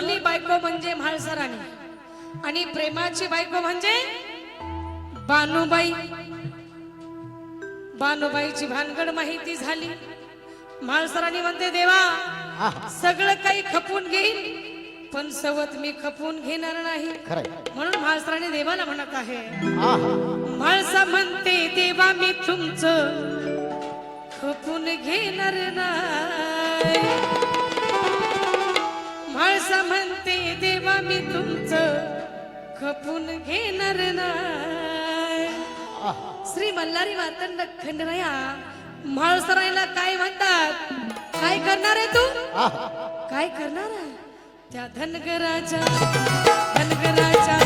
थोरली बायको म्हणजे म्हाळसराणी. आणि प्रेमाची बायको म्हणजे बानुबाई. बानुबाईची भानगड माहिती झाली. म्हाळसराणी म्हणते देवा सगळं काही खपून घेईल पण सवत मी खपून घेणार नाही. म्हणून म्हाळसराणी देवाला म्हणत आहे म्हाळसा म्हणते देवा मी तुमचं खपून घेणार नाही. आळसा म्हणते देवा मी तुमचं खपून घेणार ना श्री मल्हारी वातंड खंडराया म्हाळसरायला काय म्हणतात? काय करणार आहे तू? काय करणार त्या धनगराच्या धनगराच्या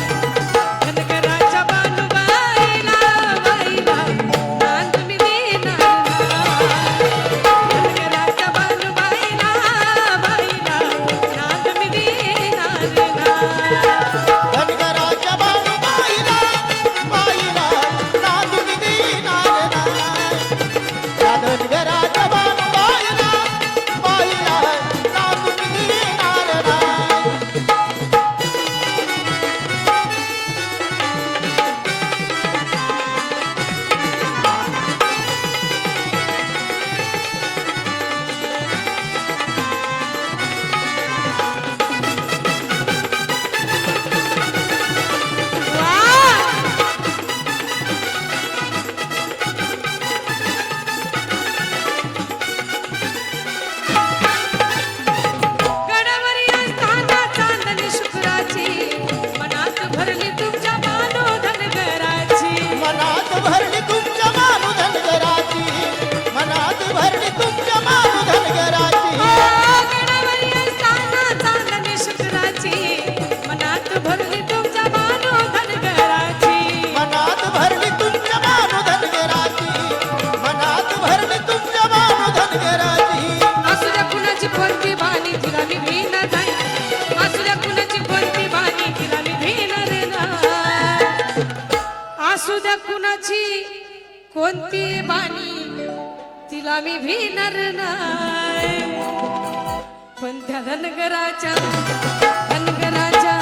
कोणती बाणी तिला मी भिनर नाही. पण त्या धनगराच्या धनगराच्या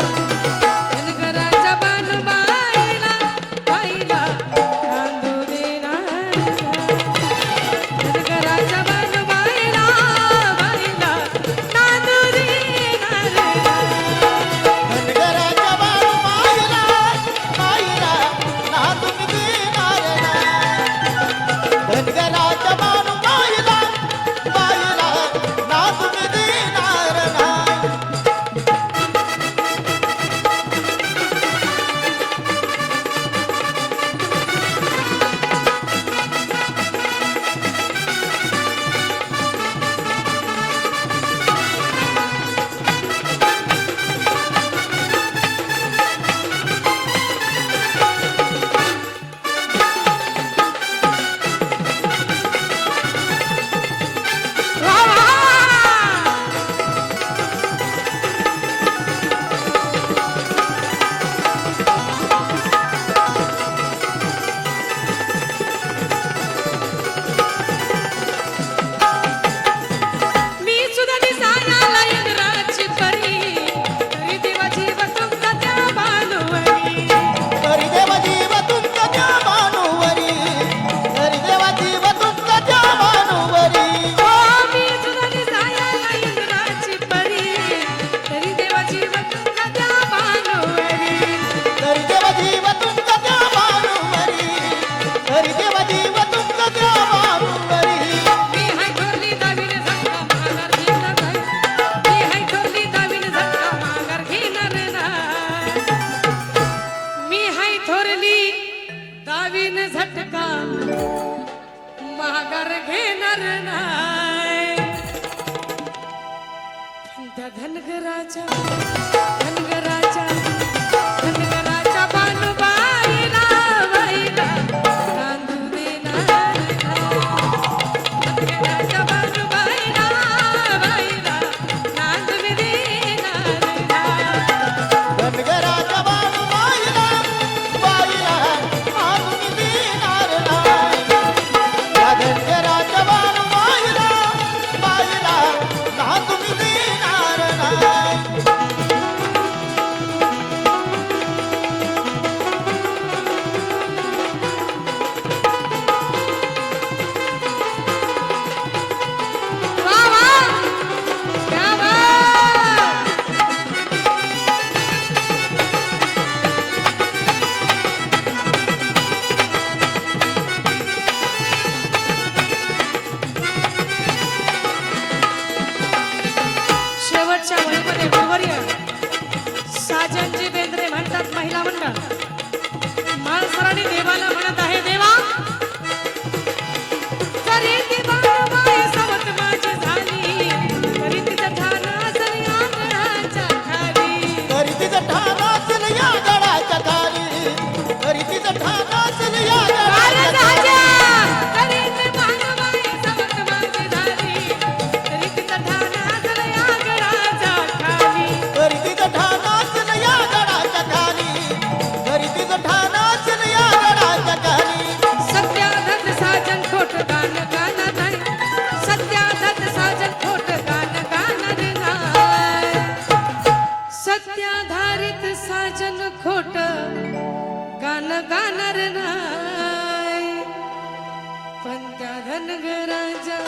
सागर घेणार नाही. धनगराच्या साजन खोट गान गाणार नाही. पण त्या धनगराजा